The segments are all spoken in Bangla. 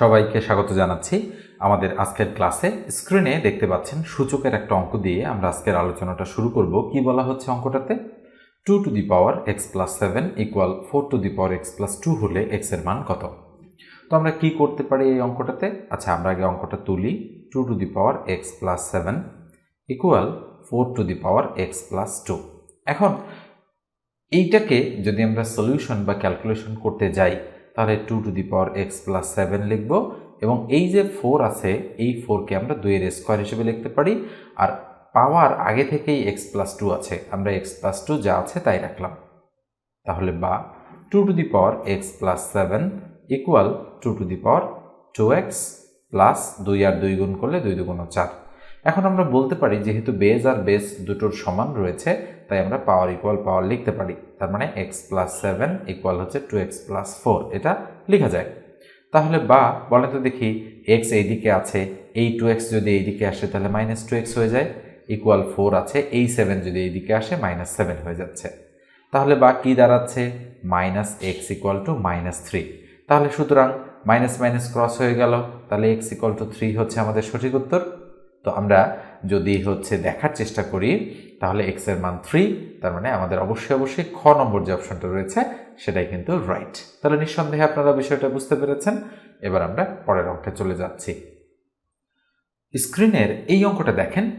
সবাইকে স্বাগত জানাচ্ছি। আমাদের আজকের ক্লাসে স্ক্রিনে দেখতে পাচ্ছেন সূচকের একটা অঙ্ক দিয়ে আমরা আজকের আলোচনাটা শুরু করব। কি বলা হচ্ছে অঙ্কটাতে? Two to the power x plus seven equal four to the power x plus two হলে এক্সের মান কত? তো আমরা কি করতে পারি এই অঙ্কটাতে? আচ্ছা আমরা আগে অঙ্কটা তুলি। Two to the power x plus seven equal four to the power x plus two. এখন, এইটাকে যদি আমরা সলিউশন বা ক্যালকুলেশন করতে যাই তাহলে two to the power x plus seven লিখব এবং এই যে ফোর আছে, এই ফোরকে আমরা দুইয়ের স্কোয়ার হিসেবে লিখতে পারি। আর পাওয়ার আগে থেকেই এক্স প্লাস টু আছে, আমরা এক্স প্লাস টু যা আছে তাই রাখলাম। তাহলে বা two to the power x plus seven equal two to the power two x plus দুই আর দুই গুণ করলে দুই দুগুণ চার। এখন আমরা বলতে পারি, যেহেতু বেজ আর বেস দুটোর সমান রয়েছে তাই আমরা পাওয়ার ইকুয়াল পাওয়ার লিখতে পারি। তার মানে এক্স প্লাস সেভেন ইকুয়াল হচ্ছে টু এক্স প্লাস ফোর এটা লেখা যায় তাহলে বা, বলে তো দেখি এক্স এইদিকে আছে, এই টু এক্স যদি এইদিকে আসে, তাহলে মাইনাস টু এক্স হয়ে যায়। ইকুয়াল ফোর আছে, এই সেভেন যদি এইদিকে আসে মাইনাস সেভেন হয়ে যাচ্ছে। তাহলে বা কী দাঁড়াচ্ছে? Minus x equal two minus three তাহলে সুতরাং মাইনাস মাইনাস ক্রস হয়ে গেল। তাহলে এক্স ইকুয়াল টু থ্রি হচ্ছে আমাদের সঠিক উত্তর। তো আমরা যদি হচ্ছে দেখার চেষ্টা করি তাহলে এক্সের মান থ্রি তার মানে আমাদের অবশ্যই অবশ্যই খ নম্বর যে অপশনটা রয়েছে, সেটাই কিন্তু রাইট তাহলে নিঃসন্দেহে আপনারা বিষয়টা বুঝতে পেরেছেন। এবার আমরা পরের অঙ্কে চলে যাচ্ছি। স্ক্রিনের এই অঙ্কটা দেখেন,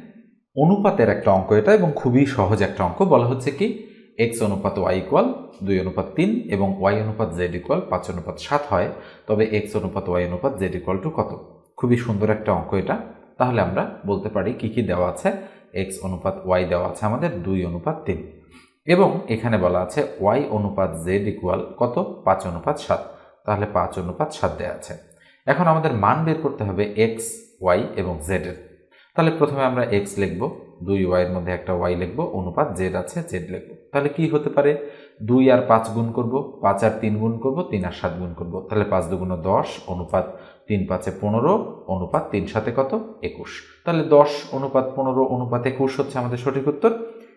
অনুপাতের একটা অঙ্ক এটা এবং খুবই সহজ একটা অঙ্ক। বলা হচ্ছে কি এক্স অনুপাত ওয়াই ইকুয়াল দুই অনুপাত তিন এবং ওয়াই অনুপাত জেড ইকুয়াল পাঁচ অনুপাত সাত হয়। তবে এক্স অনুপাত ওয়াই অনুপাত জেড ইকুয়াল টু কত? খুবই সুন্দর একটা অঙ্ক এটা। তাহলে আমরা বলতে পারি কি কি দেওয়া আছে। এক্স অনুপাত ওয়াই দেওয়া আছে আমাদের, দুই অনুপাত তিন। এবং এখানে বলা আছে ওয়াই অনুপাত জেড ইকুয়াল কত? পাঁচ অনুপাত সাত। তাহলে পাঁচ অনুপাত সাত দেওয়া আছে। এখন আমাদের মান বের করতে হবে এক্স, ওয়াই এবং জেডের তাহলে প্রথমে আমরা এক্স লিখব। দুই ওয়াইয়ের মধ্যে একটা ওয়াই লিখব, অনুপাত জেড আছে জেড লিখব। তাহলে কি হতে পারে? দুই আর পাঁচ গুণ করব, পাঁচ আর তিন গুণ করব, তিন আর সাত গুণ করব। তাহলে পাঁচ দুগুণ দশ, অনুপাত তিন পাঁচে পনেরো, অনুপাত তিন সাথে কত? একুশ। তাহলে দশ, অনুপাত পনেরো, অনুপাত একুশ হচ্ছে আমাদের সঠিক উত্তর।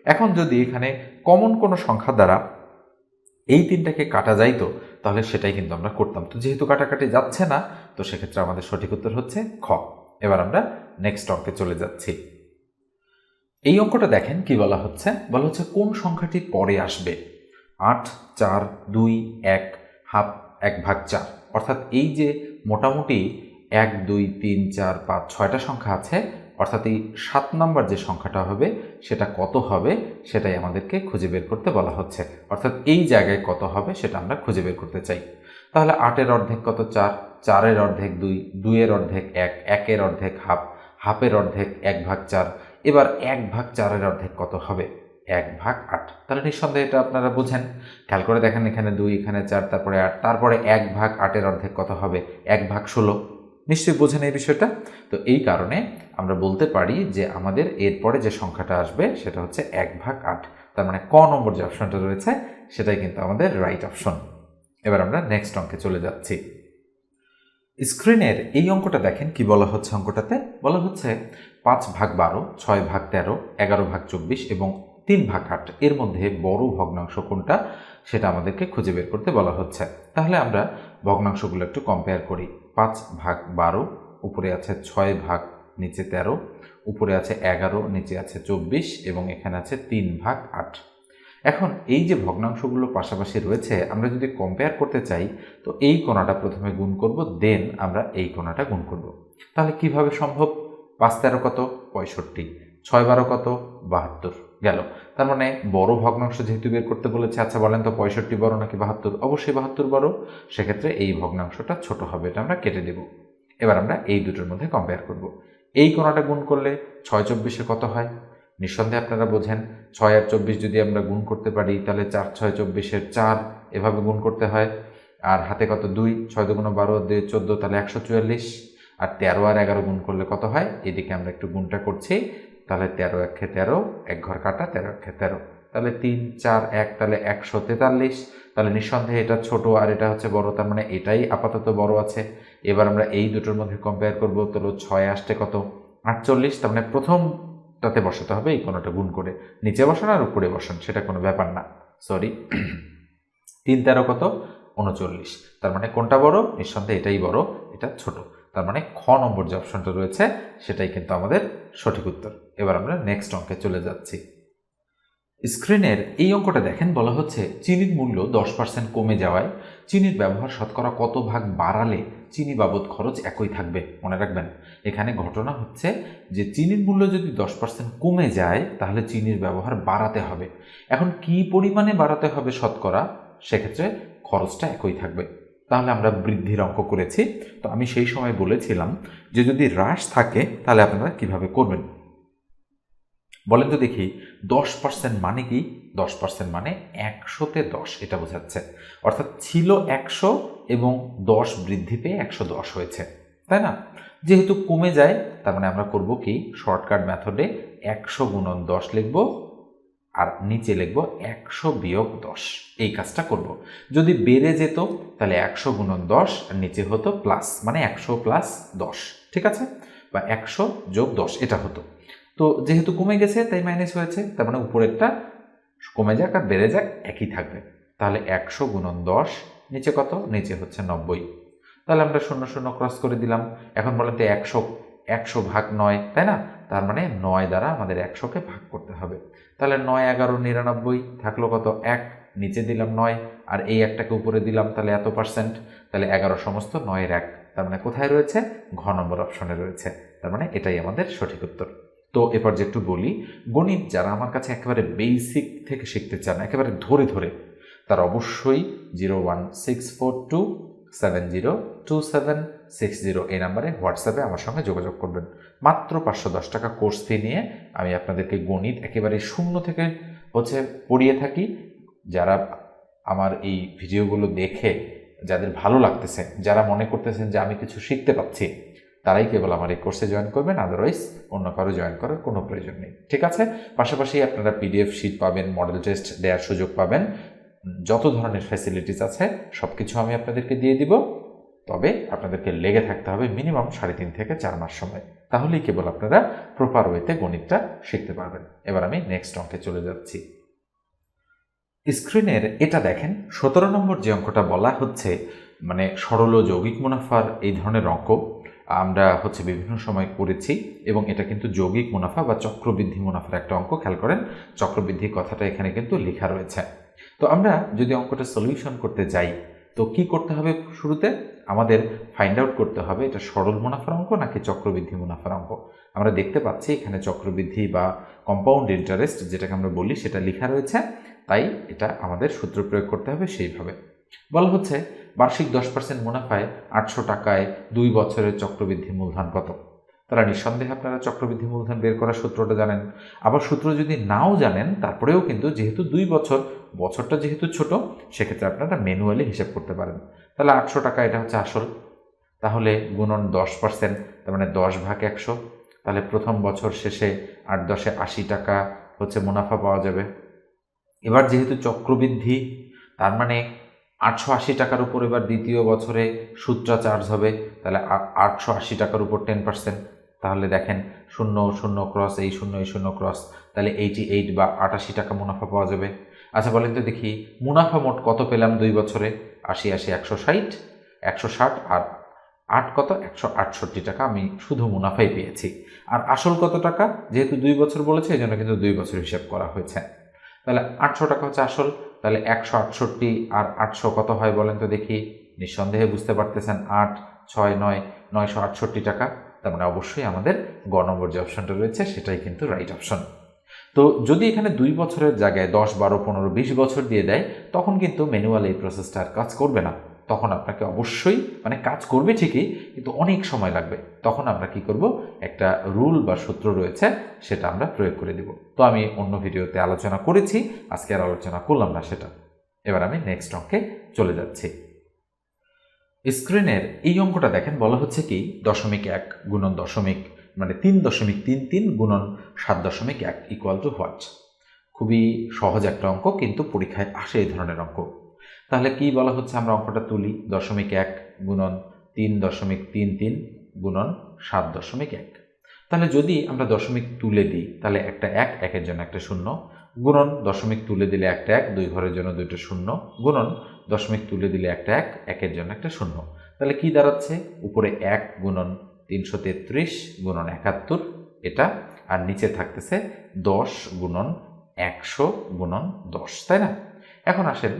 এখন যদি এখানে কমন কোনো সংখ্যা দ্বারা এই তিনটাকে কাটা যাইতো তাহলে সেটাই কিন্তু আমরা করতাম। তো যেহেতু কাটাকাটি যাচ্ছে না, তো সেক্ষেত্রে আমাদের সঠিক উত্তর হচ্ছে খ। এবার আমরা নেক্সট অঙ্কে চলে যাচ্ছি। এই অঙ্কটা দেখেন কি বলা হচ্ছে? বলা হচ্ছে কোন সংখ্যাটি পরে আসবে? আট, চার, দুই, এক, হাফ, এক ভাগ চার। অর্থাৎ এই যে মোটামুটি এক, দুই, তিন, চার, পাঁচ, ছয়টা সংখ্যা আছে, অর্থাৎ এই সাত নম্বর যে সংখ্যাটা হবে, সেটা কত হবে, সেটাই আমাদেরকে খুঁজে বের করতে বলা হচ্ছে। অর্থাৎ এই জায়গায় কত হবে, সেটা আমরা খুঁজে বের করতে চাই। তাহলে আটের অর্ধেক কত চার? চারের অর্ধেক দুই, দুইয়ের অর্ধেক এক, একের অর্ধেক হাফ, হাফের অর্ধেক এক ভাগ চার। এবার এক ভাগ চারের অর্ধেক কত হবে? এক ভাগ আট। তাহলে নিঃসন্দেহে এটা আপনারা বুঝেন। খেয়াল করে দেখেন এখানে দুই, এখানে চার, তারপরে আট। তারপরে এক ভাগ আটের অর্ধেক কত হবে? এক ভাগ ষোলো। নিশ্চয়ই বোঝেন এই বিষয়টা? তো এই কারণে আমরা বলতে পারি যে আমাদের এরপরে যে সংখ্যাটা আসবে সেটা হচ্ছে এক ভাগ আট। তার মানে ক নম্বর যে অপশনটা রয়েছে, সেটাই কিন্তু আমাদের রাইট অপশন এবার আমরা নেক্সট অঙ্কে চলে যাচ্ছি। স্ক্রিনের এই অঙ্কটা দেখেন কি বলা হচ্ছে অঙ্কটাতে? বলা হচ্ছে পাঁচ ভাগ বারো, ছয় ভাগ তেরো, এগারো ভাগ চব্বিশ এবং তিন ভাগ আট। এর মধ্যে বড় ভগ্নাংশ কোনটা সেটা আমাদেরকে খুঁজে বের করতে বলা হচ্ছে। তাহলে আমরা ভগ্নাংশগুলো একটু কম্পেয়ার করি। পাঁচ ভাগ বারো, উপরে আছে ছয় ভাগ, নিচে তেরো, উপরে আছে এগারো, নিচে আছে চব্বিশ এবং এখানে আছে তিন ভাগ আট। এখন এই যে ভগ্নাংশগুলো পাশাপাশি রয়েছে, আমরা যদি কম্পেয়ার করতে চাই, তো এই কোণাটা প্রথমে গুণ করব দেন আমরা এই কোণাটা গুণ করব। তাহলে কীভাবে সম্ভব? পাঁচ তেরো কত? পঁয়ষট্টি। ছয় বারো কত? বাহাত্তর। গেল। তার মানে বড় ভগ্নাংশ যেহেতু বের করতে বলেছে আচ্ছা বলেন তো পঁয়ষট্টি বড় নাকি বাহাত্তর? অবশ্যই বাহাত্তর বড় সেক্ষেত্রে এই ভগ্নাংশটা ছোট হবে এটা আমরা কেটে দেব। এবার আমরা এই দুটোর মধ্যে কম্পেয়ার করব। এই কোণাটা গুণ করলে ছয় চব্বিশে কত হয়? নিঃসন্দেহে আপনারা বোঝেন, ছয় আর চব্বিশ যদি আমরা গুণ করতে পারি, তাহলে চার, ছয় চব্বিশের চার এভাবে গুণ করতে হয়। আর হাতে কত? দুই, ছয় দুগুণ বারো, দুই, চোদ্দ, তাহলে একশো চুয়াল্লিশ। আর তেরো আর এগারো গুণ করলে কত হয়? এদিকে আমরা একটু গুণটা করছি। তাহলে তেরো একে তেরো, এক ঘর কাটা, তেরো একে তেরো। তাহলে তিন, চার, এক, তাহলে একশো তেতাল্লিশ। তাহলে নিঃসন্দেহে এটা ছোট আর এটা হচ্ছে বড়, তার মানে এটাই আপাতত বড় আছে। এবার আমরা এই দুটোর মধ্যে কম্পেয়ার করব, তাহলে ছয় আসতে কত? আটচল্লিশ, তার মানে প্রথমটাতে বসাতে হবে, এই কোনোটা গুণ করে। নিচে বসান আর উপরে বসান, সেটা কোনো ব্যাপার না। সরি তিন, তেরো কত? উনচল্লিশ। তার মানে কোনটা বড়, নিঃসন্দেহে এটাই বড়, এটা ছোট। তার মানে খ নম্বর যে অপশনটা রয়েছে, সেটাই কিন্তু আমাদের সঠিক উত্তর। এবার আমরা নেক্সট অঙ্কে চলে যাচ্ছি। স্ক্রিনের এই অঙ্কটা দেখেন, বলা হচ্ছে চিনির মূল্য দশ পার্সেন্ট কমে যাওয়ায় চিনির ব্যবহার শতকরা কত ভাগ বাড়ালে চিনি বাবদ খরচ একই থাকবে? মনে রাখবেন। এখানে ঘটনা হচ্ছে যে চিনির মূল্য যদি দশ পার্সেন্ট কমে যায়, তাহলে চিনির ব্যবহার বাড়াতে হবে। এখন কি পরিমাণে বাড়াতে হবে শতকরা? সেক্ষেত্রে খরচটা একই থাকবে। তাহলে আমরা বৃদ্ধির অঙ্ক করেছি। তো আমি সেই সময় বলেছিলাম যে যদি হ্রাস থাকে, তাহলে আপনারা কীভাবে করবেন? বলেন তো দেখি, দশ পার্সেন্ট মানে কি? দশ পার্সেন্ট মানে একশোতে দশ, এটা বোঝাচ্ছে। অর্থাৎ ছিল একশো এবং দশ বৃদ্ধি পেয়ে একশো দশ হয়েছে, তাই না? যেহেতু কমে যায়, তার মানে আমরা করব কি? শর্টকাট মেথডে একশো গুণন দশ লিখব আর নিচে লিখব একশো বিয়োগ দশ। এই কাজটা করব। যদি বেড়ে যেত, তাহলে একশো গুণন দশ আর নিচে হতো প্লাস মানে একশো প্লাস দশ। ঠিক আছে? বা একশো যোগ দশ, এটা হতো। তো যেহেতু কমে গেছে, তাই মাইনাস হয়েছে, তার মানে উপরেরটা কমে যাক আর বেড়ে যাক, একই থাকবে। তাহলে একশো গুণন দশ, নিচে কত? নিচে হচ্ছে নব্বই। তাহলে আমরা শূন্য শূন্য ক্রস করে দিলাম। এখন বলেন তো একশো একশো ভাগ নয়, তাই না? তার মানে নয় দ্বারা আমাদের একশোকে ভাগ করতে হবে। তাহলে নয়, এগারো, নিরানব্বই থাকল কত? এক। নিচে দিলাম নয়, আর এই একটাকে উপরে দিলাম, তাহলে এত পার্সেন্ট? তাহলে এগারো সমস্ত নয়ের এক। তার মানে কোথায় রয়েছে? ঘ নম্বর অপশনে রয়েছে। তার মানে এটাই আমাদের সঠিক উত্তর। তো এবার যে একটু বলি, গণিত যারা আমার কাছে একেবারে বেসিক থেকে শিখতে চান, একেবারে ধরে ধরে, তার অবশ্যই zero one six four two seven zero two seven six zero এই নাম্বারে হোয়াটসঅ্যাপে আমার সঙ্গে যোগাযোগ করবেন। মাত্র পাঁচশো দশ টাকা কোর্স ফি নিয়ে আমি আপনাদেরকে গণিত একেবারে শূন্য থেকে হচ্ছে পড়িয়ে থাকি। যারা আমার এই ভিডিওগুলো দেখে, যাদের ভালো লাগতেছে, যারা মনে করতেছেন যে আমি কিছু শিখতে পাচ্ছি তারাই কেবল আমার এই কোর্সে জয়েন করবেন আদারওয়াইজ অন্য কারও জয়েন করার কোনো প্রয়োজন নেই। ঠিক আছে? পাশাপাশি আপনারা পিডিএফ শিট পাবেন মডেল টেস্ট দেওয়ার সুযোগ পাবেন। যত ধরনের ফ্যাসিলিটিস আছে সব কিছু আমি আপনাদেরকে দিয়ে দিব। তবে আপনাদেরকে লেগে থাকতে হবে মিনিমাম সাড়ে তিন থেকে চার মাস সময়। তাহলেই কেবল আপনারা প্রপার ওয়েতে গণিতটা শিখতে পারবেন। এবার আমি নেক্সট অঙ্কে চলে যাচ্ছি। স্ক্রিনের এটা দেখেন, সতেরো নম্বর যে অঙ্কটা বলা হচ্ছে মানে সরল যৌগিক মুনাফার এই ধরনের অঙ্ক, আমরা হচ্ছে বিভিন্ন সময় করেছি এবং এটা কিন্তু যৌগিক মুনাফা বা চক্রবৃদ্ধি মুনাফার একটা অঙ্ক। খেয়াল করেন চক্রবৃদ্ধি কথাটা এখানে কিন্তু লেখা রয়েছে। তো আমরা যদি অঙ্কটা সলিউশন করতে যাই, তো কি করতে হবে শুরুতে? আমাদের ফাইন্ড আউট করতে হবে, এটা সরল মুনাফার অঙ্ক নাকি চক্রবৃদ্ধি মুনাফার অঙ্ক? আমরা দেখতে পাচ্ছি এখানে চক্রবৃদ্ধি বা কম্পাউন্ড ইন্টারেস্ট যেটাকে আমরা বলি, সেটা লেখা রয়েছে, তাই এটা আমাদের সূত্র প্রয়োগ করতে হবে সেইভাবে। বলা হচ্ছে, বার্ষিক দশ পার্সেন্ট মুনাফায় আটশো টাকায় দুই বছরের চক্রবৃদ্ধি মূলধন কত? তারা নিঃসন্দেহে আপনারা চক্রবৃদ্ধি মূলধন বের করার সূত্রটা জানেন। আবার সূত্র যদি নাও জানেন, তারপরেও কিন্তু যেহেতু দুই বছর, বছরটা যেহেতু ছোট, সেক্ষেত্রে আপনারা ম্যানুয়ালি হিসাব করতে পারেন। তাহলে আটশো টাকা, এটা হচ্ছে আসল। তাহলে গুণন দশ পার্সেন্ট, তার মানে দশ ভাগ একশো। তাহলে প্রথম বছর শেষে আট দশে আশি টাকা হচ্ছে মুনাফা পাওয়া যাবে। এবার যেহেতু চক্রবৃদ্ধি, তার মানে আটশো আশি টাকার উপর এবার দ্বিতীয় বছরে সুদটা চার্জ হবে, তাহলে আটশো আশি টাকার উপর টেন পার্সেন্ট তাহলে দেখেন শূন্য শূন্য ক্রস এই শূন্য এই শূন্য ক্রস তাহলে এইটি এইট বা আটাশি টাকা মুনাফা পাওয়া যাবে। আচ্ছা বলেন তো দেখি, মুনাফা মোট কত পেলাম দুই বছরে? আশি আশি, একশো ষাট একশো ষাট আর আট কত? একশো আটষট্টি টাকা আমি শুধু মুনাফাই পেয়েছি। আর আসল কত টাকা? যেহেতু দুই বছর বলেছে, এই জন্য কিন্তু দুই বছর হিসাব করা হয়েছে। তাহলে আটশো টাকা হচ্ছে আসল, তাহলে একশো আটষট্টি আর আটশো কত হয় বলেন তো দেখি? নিঃসন্দেহে বুঝতে পারতেছেন, আট, ছয়, নয়, নয়শো আটষট্টি টাকা। তার মানে অবশ্যই আমাদের গ নম্বর যে অপশনটা রয়েছে, সেটাই কিন্তু রাইট অপশন তো যদি এখানে দুই বছরের জায়গায় দশ, বারো, পনেরো, বিশ বছর দিয়ে দেয়, তখন কিন্তু ম্যানুয়াল এই প্রসেসটা আর কাজ করবে না। তখন আপনাকে অবশ্যই মানে কাজ করবে ঠিকই, কিন্তু অনেক সময় লাগবে। তখন আমরা কি করব? একটা রুল বা সূত্র রয়েছে, সেটা আমরা প্রয়োগ করে দিব। তো আমি অন্য ভিডিওতে আলোচনা করেছি, আজকে আর আলোচনা করলাম না সেটা। এবার আমি নেক্সট অঙ্কে চলে যাচ্ছি। স্ক্রিনের এই অঙ্কটা দেখেন, বলা হচ্ছে কি দশমিক এক গুণন দশমিক মানে তিন দশমিক তিন তিন গুণন সাত দশমিক এক ইকুয়াল টু হোয়াট খুবই সহজ একটা অঙ্ক, কিন্তু পরীক্ষায় আসে এই ধরনের অঙ্ক। তাহলে কি বলা হচ্ছে আমরা অঙ্কটা তুলি? দশমিক এক গুণন তিন দশমিক তিন তিন গুণন সাত দশমিক এক। তাহলে যদি আমরা দশমিক তুলে দিই, তাহলে একটা এক, একের জন্য একটা শূন্য, গুণন দশমিক তুলে দিলে একটা এক, দুই ঘরের জন্য দুইটা শূন্য, গুণন দশমিক তুলে দিলে একটা এক, একের জন্য একটা শূন্য। তাহলে কি দাঁড়াচ্ছে? উপরে এক গুণন তিনশো তেত্রিশ গুণন একাত্তর, এটা, আর নিচে থাকতেছে দশ গুণন একশো গুণন দশ, তাই না? এখন আসেন,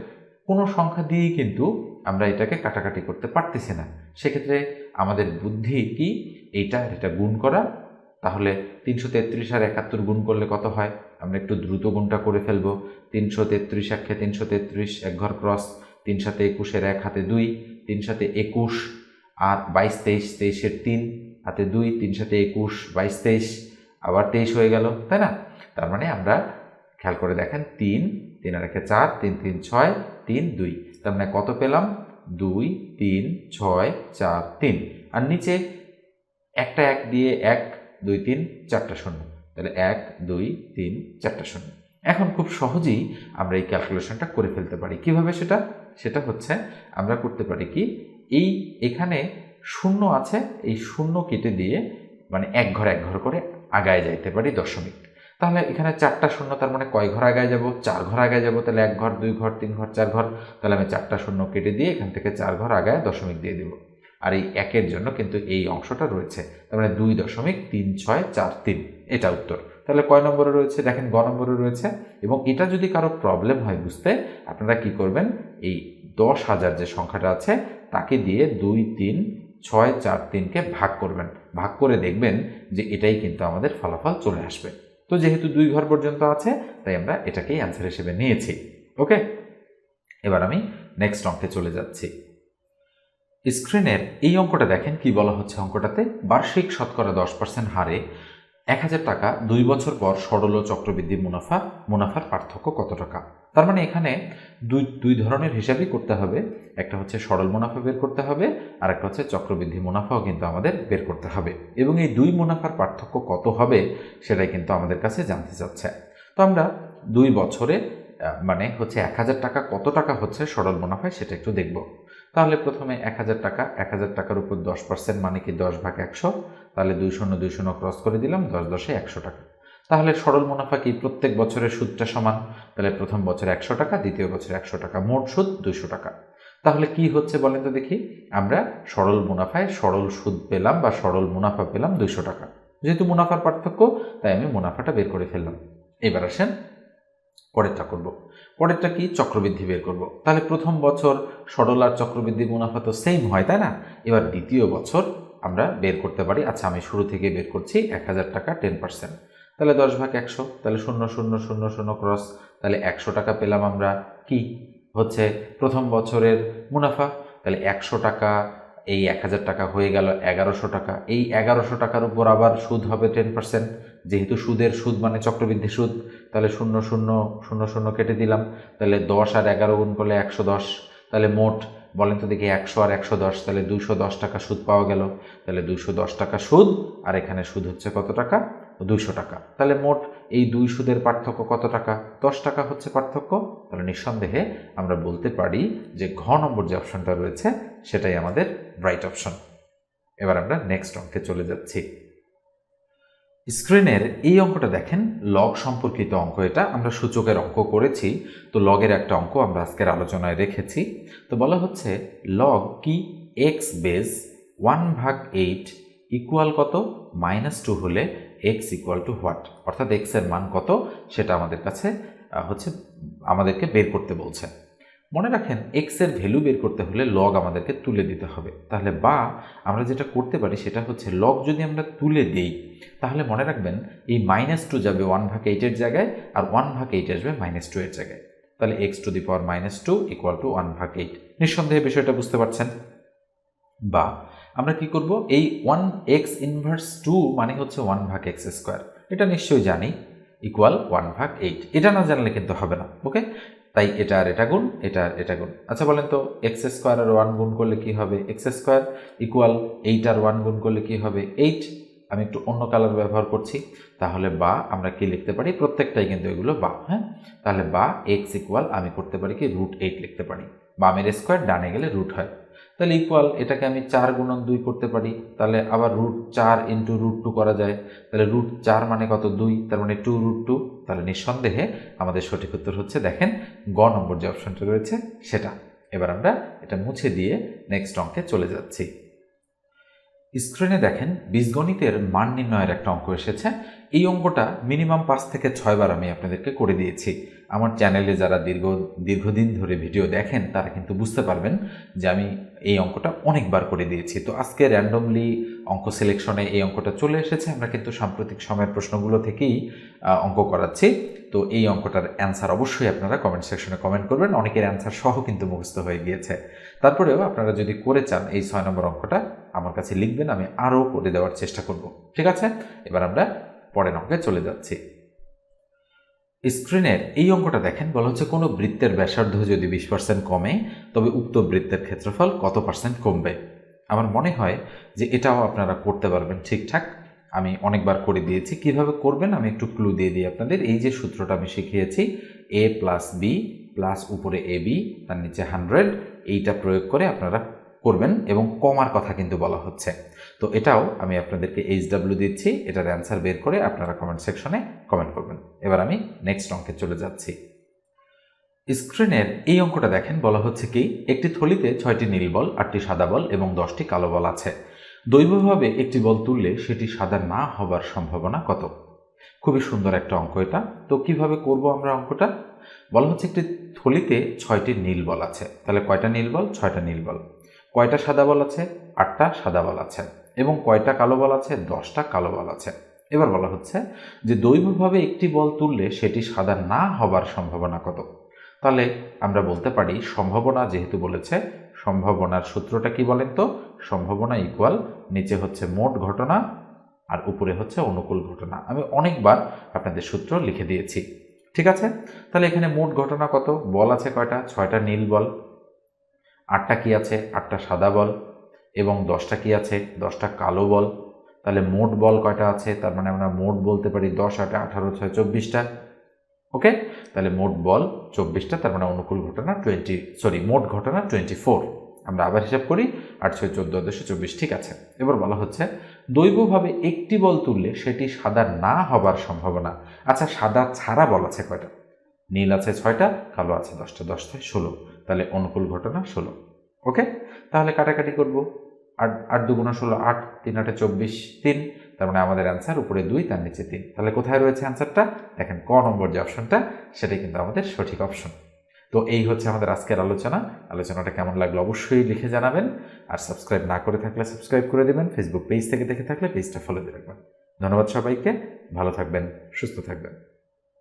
কোনো সংখ্যা দিয়েই কিন্তু আমরা এটাকে কাটাকাটি করতে পারতেছি না। সেক্ষেত্রে আমাদের বুদ্ধি কি? এইটা এটা গুণ করা। তাহলে তিনশো তেত্রিশ আর একাত্তর গুণ করলে কত হয়? আমরা একটু দ্রুত গুণটা করে ফেলব। তিনশো তেত্রিশ একে তিনশো তেত্রিশ, এক ঘর ক্রস তিন সাথে একুশের এক, হাতে দুই, তিন সাথে একুশ, আর বাইশ, তেইশ, তেইশের তিন, হাতে দুই, তিন সাথে একুশ, বাইশ, তেইশ, আবার তেইশ হয়ে গেল, তাই না? তার মানে আমরা খেয়াল করে দেখেন, তিন তিন আর একে চার, তিন তিন, ছয়, তিন, দুই, তার মানে কত পেলাম? দুই, তিন, ছয়, চার, তিন, আর নিচে একটা এক দিয়ে এক, দুই, তিন, চারটা শূন্য, তাহলে এক, দুই, তিন, চারটা শূন্য। এখন খুব সহজেই আমরা এই ক্যালকুলেশনটা করে ফেলতে পারি। কীভাবে সেটা? সেটা হচ্ছে আমরা করতে পারি কি, এই এখানে শূন্য আছে, এই শূন্য কেটে দিয়ে মানে এক ঘর এক ঘর করে আগায় যাইতে পারি দশমিক। তাহলে এখানে চারটা শূন্য, তার মানে কয় ঘর আগায় যাব? চার ঘর আগায় যাব, তাহলে এক ঘর, দুই ঘর, তিন ঘর, চার ঘর, তাহলে আমি চারটা শূন্য কেটে দিয়ে এখান থেকে চার ঘর আগায় দশমিক দিয়ে দিব। আর এই একের জন্য কিন্তু এই অংশটা রয়েছে, তার মানে দুই দশমিক তিন ছয় চার তিন, এটা উত্তর। তাহলে কয় নম্বরে রয়েছে? দেখেন গ নম্বরে রয়েছে। এবং এটা যদি কারও প্রবলেম হয় বুঝতে, আপনারা কি করবেন? এই দশ হাজার যে সংখ্যাটা আছে, তাকে দিয়ে দুই, তিন, ছয়, চার, তিনকে ভাগ করবেন। ভাগ করে দেখবেন যে এটাই কিন্তু আমাদের ফলাফল চলে আসবে। তো যেহেতু দুই ঘর পর্যন্ত আছে, তাই আমরা এটাকেই অ্যান্সার হিসেবে নিয়েছি। ওকে এবার আমি নেক্সট অঙ্কে চলে যাচ্ছি। স্ক্রিনের এই অঙ্কটা দেখেন কি বলা হচ্ছে অঙ্কটাতে বার্ষিক শতকরা দশ পার্সেন্ট হারে এক হাজার টাকা দুই বছর পর সরল চক্রবৃদ্ধি মুনাফা, মুনাফার পার্থক্য কত টাকা? তার মানে এখানে দুই দুই ধরনের হিসাবই করতে হবে। একটা হচ্ছে সরল মুনাফা বের করতে হবে, আর একটা হচ্ছে চক্রবৃদ্ধি মুনাফাও কিন্তু আমাদের বের করতে হবে। এবং এই দুই মুনাফার পার্থক্য কত হবে, সেটাই কিন্তু আমাদের কাছে জানতে চাচ্ছে। তো আমরা দুই বছরে মানে হচ্ছে এক হাজার টাকা কত টাকা হচ্ছে সরল মুনাফায় সেটা একটু দেখব। তাহলে প্রথমে এক হাজার টাকা, এক হাজার টাকার উপর দশ পার্সেন্ট মানে কি দশ ভাগ একশো? তাহলে দুই শূন্য দুই শূন্য ক্রস করে দিলাম, দশ দশে একশো টাকা। তাহলে সরল মুনাফা কি? প্রত্যেক বছরের সুদটা সমান। তাহলে প্রথম বছরে একশো টাকা, দ্বিতীয় বছরে একশো টাকা, মোট সুদ দুইশো টাকা। তাহলে কি হচ্ছে বলেন তো দেখি? আমরা সরল মুনাফায় সরল সুদ পেলাম বা সরল মুনাফা পেলাম দুইশো টাকা। যেহেতু মুনাফার পার্থক্য, তাই আমি মুনাফাটা বের করে ফেললাম। এবার আসেন পরেরটা করব। পরেরটা কি? চক্রবৃদ্ধি বের করব। তাহলে প্রথম বছর সরল আর চক্রবৃদ্ধি মুনাফা তো সেম হয়, তাই না? এবার দ্বিতীয় বছর আমরা বের করতে পারি। আচ্ছা আমি শুরু থেকে বের করছি, এক হাজার টাকা টেন পার্সেন্ট তাহলে দশ ভাগ একশো, তাহলে শূন্য শূন্য শূন্য শূন্য ক্রস তাহলে একশো টাকা পেলাম আমরা কি? হচ্ছে প্রথম বছরের মুনাফা, তাহলে একশো টাকা, এই এক হাজার টাকা হয়ে গেল এগারোশো টাকা। এই এগারোশো টাকার উপর আবার সুদ হবে টেন পার্সেন্ট যেহেতু সুদের সুদ মানে চক্রবৃদ্ধি সুদ, তাহলে শূন্য শূন্য শূন্য শূন্য কেটে দিলাম। তাহলে দশ আর এগারো গুণ করলে একশো দশ। তাহলে মোট বলেন তো দেখি একশো আর একশো দশ, তাহলে দুশো দশ টাকা সুদ পাওয়া গেল। তাহলে দুশো দশ টাকা সুদ, আর এখানে সুদ হচ্ছে কত টাকা? দুইশো টাকা। তাহলে মোট এই দুই সুদের পার্থক্য কত টাকা? দশ টাকা হচ্ছে পার্থক্য। তাহলে নিঃসন্দেহে আমরা বলতে পারি যে ঘ নম্বর যে অপশনটা রয়েছে, সেটাই আমাদের রাইট অপশন এবার আমরা নেক্সট অঙ্কে চলে যাচ্ছি। স্ক্রিনের এই অঙ্কটা দেখেন লগ সম্পর্কিত অঙ্ক এটা, আমরা সূচকের অঙ্ক করেছি, তো লগের একটা অঙ্ক আমরা আজকের আলোচনায় রেখেছি। তো বলা হচ্ছে লগ কি এক্স বেস ওয়ান ভাগ এইট ইকুয়াল কত? মাইনাস টু হলে এক্স ইকুয়াল টু হোয়াট অর্থাৎ এক্সের মান কত? সেটা আমাদের কাছে হচ্ছে, আমাদেরকে বের করতে বলছে। মনে রাখেন এক্সের ভ্যালু বের করতে হলে লগ আমাদেরকে তুলে দিতে হবে। তাহলে বা আমরা যেটা করতে পারি সেটা হচ্ছে লগ যদি আমরা তুলে দিই, তাহলে মনে রাখবেন এই মাইনাস টু যাবে ওয়ান ভাগ এইটের জায়গায় আর ওয়ান ভাগ এইট আসবে মাইনাস টু এর জায়গায়। তাহলে x to the power minus two equal to one ভাগ এইট নিঃসন্দেহে বিষয়টা বুঝতে পারছেন? বা আমরা কি করব? এই ওয়ান এক্স ইনভার্স টু মানে হচ্ছে ওয়ান ভাগ এক্স স্কোয়ার এটা নিশ্চয়ই জানি ইকুয়াল ওয়ান ভাগ এইট এটা না জানলে কিন্তু হবে না ওকে তাই এটা আর এটা গুণ, এটা আর এটা গুণ। আচ্ছা বলেন তো এক্স স্কোয়ার আর ওয়ান গুণ করলে কি হবে? এক্স স্কোয়ার ইকুয়াল এইট আর ওয়ান গুণ করলে কি হবে? এইট আমি একটু অন্য কালার ব্যবহার করছি। তাহলে বা আমরা কি লিখতে পারি? প্রত্যেকটাই কিন্তু এগুলো বা হ্যাঁ? তাহলে বা এক্স ইকুয়াল আমি করতে পারি কি? রুট এইট লিখতে পারি। বামের স্কোয়ার ডানে গেলে রুট হয়। তাহলে ইকুয়াল এটাকে আমি চার গুণন দুই করতে পারি, তাহলে আবার রুট চার ইন্টু রুট টু করা যায়। তাহলে রুট চার মানে কত? দুই, তার মানে টু রুট টু তাহলে নিঃসন্দেহে আমাদের সঠিক উত্তর হচ্ছে, দেখেন, গ নম্বর যে অপশনটা রয়েছে, সেটা। এবার আমরা এটা মুছে দিয়ে নেক্সট অঙ্কে চলে যাচ্ছি। স্ক্রিনে দেখেন, বীজগণিতের মান নির্ণয়ের একটা অঙ্ক এসেছে। এই অঙ্কটা মিনিমাম পাঁচ থেকে ছয়বার আমি আপনাদেরকে করে দিয়েছি। আমার চ্যানেলে যারা দীর্ঘ, দীর্ঘদিন ধরে ভিডিও দেখেন, তারা কিন্তু বুঝতে পারবেন যে আমি এই অঙ্কটা অনেকবার করে দিয়েছি। তো আজকে র্যান্ডমলি অঙ্ক সিলেকশনে এই অঙ্কটা চলে এসেছে। আমরা কিন্তু সাম্প্রতিক সময়ের প্রশ্নগুলো থেকেই অঙ্ক করাচ্ছি। তো এই অঙ্কটার অ্যান্সার অবশ্যই আপনারা কমেন্ট সেকশনে কমেন্ট করবেন। অনেকের অ্যান্সার সহ কিন্তু মুখস্থ হয়ে গিয়েছে। তারপরেও আপনারা যদি করে চান এই ছয় নম্বর অঙ্কটা, আমার কাছে লিখবেন, আমি আরও করে দেওয়ার চেষ্টা করব। ঠিক আছে? এবার আমরা পরের অঙ্কে চলে যাচ্ছি। স্ক্রিনের এই অঙ্কটা দেখেন, বলা হচ্ছে কোনো বৃত্তের ব্যাসার্ধ যদি বিশ পার্সেন্ট কমে, তবে উক্ত বৃত্তের ক্ষেত্রফল কত পার্সেন্ট কমবে? আমার মনে হয় যে এটাও আপনারা করতে পারবেন ঠিকঠাক। আমি অনেকবার করে দিয়েছি। কীভাবে করবেন? আমি একটু ক্লু দিয়ে দিই আপনাদের। এই যে সূত্রটা আমি শিখিয়েছি এ প্লাস বি প্লাস উপরে এ বি তার নিচে হান্ড্রেড এইটা প্রয়োগ করে আপনারা করবেন এবং কমার কথা কিন্তু বলা হচ্ছে। তো এটাও আমি আপনাদেরকে এইচ ডাব্লিউ দিচ্ছি, এটার অ্যান্সার বের করে আপনারা কমেন্ট সেকশনে কমেন্ট করবেন। এবার আমি নেক্সট অঙ্কে চলে যাচ্ছি। স্ক্রিনের এই অঙ্কটা দেখেন, বলা হচ্ছে কি, একটি থলিতে ছয়টি নীল বল, আটটি সাদা বল এবং দশটি কালো বল আছে। দৈবভাবে একটি বল তুললে সেটি সাদা না হবার সম্ভাবনা কত? খুবই সুন্দর একটা অঙ্ক এটা। তো কীভাবে করব আমরা অঙ্কটা? বলা হচ্ছে একটি থলিতে ছয়টি নীল বল আছে। তাহলে কয়টা নীল বল? ছয়টা নীল বল। কয়টা সাদা বল আছে? আটটা সাদা বল আছে। এবং কয়টা কালো বল আছে? দশটা কালো বল আছে। এবার বলা হচ্ছে যে দৈবভাবে একটি বল তুললে সেটি সাদা না হবার সম্ভাবনা কত? তাহলে আমরা বলতে পারি সম্ভাবনা যেহেতু বলেছে, সম্ভাবনার সূত্রটা কি বলেন তো? সম্ভাবনা ইকুয়াল নিচে হচ্ছে মোট ঘটনা আর উপরে হচ্ছে অনুকূল ঘটনা। আমি অনেকবার আপনাদের সূত্র লিখে দিয়েছি। ঠিক আছে? তাহলে এখানে মোট ঘটনা কত? বল আছে কয়টা? ছয়টা নীল বল। আটটা কি আছে? আটটা সাদা বল। এবং দশটা কি আছে? দশটা কালো বল। তাহলে মোট বল কয়টা আছে? তার মানে আমরা মোট বলতে পারি দশ, আটে, আঠারো, ছয়, চব্বিশটা। ওকে? তাহলে মোট বল চব্বিশটা, তার মানে অনুকূল ঘটনা টোয়েন্টি, সরি, মোট ঘটনা টোয়েন্টি ফোর। আমরা আবার হিসাব করি, আট, ছয়, চোদ্দ, দুশো, চব্বিশ, ঠিক আছে। এবার বলা হচ্ছে দৈবভাবে একটি বল তুললে সেটি সাদা না হবার সম্ভাবনা। আচ্ছা সাদা ছাড়া বল আছে কয়টা? নীল আছে ছয়টা, কালো আছে দশটা, দশটায় ষোলো। তাহলে অনুকূল ঘটনা ষোলো। ওকে? তাহলে কাটাকাটি করব। আট আট দুগুণা ষোলো, আট, তিন আটে চব্বিশ, তিন। তার মানে আমাদের অ্যান্সার উপরে দুই, তার নিচে তিন। তাহলে কোথায় রয়েছে অ্যান্সারটা দেখেন, ক নম্বর যে অপশনটা সেটাই কিন্তু আমাদের সঠিক অপশন তো এই হচ্ছে আমাদের আজকের আলোচনা। আলোচনাটা কেমন লাগল অবশ্যই লিখে জানাবেন। আর সাবস্ক্রাইব না করে থাকলে সাবস্ক্রাইব করে দেবেন। ফেসবুক পেজ থেকে দেখে থাকলে পেজটা ফলো দিয়ে রাখবেন। ধন্যবাদ সবাইকে। ভালো থাকবেন, সুস্থ থাকবেন।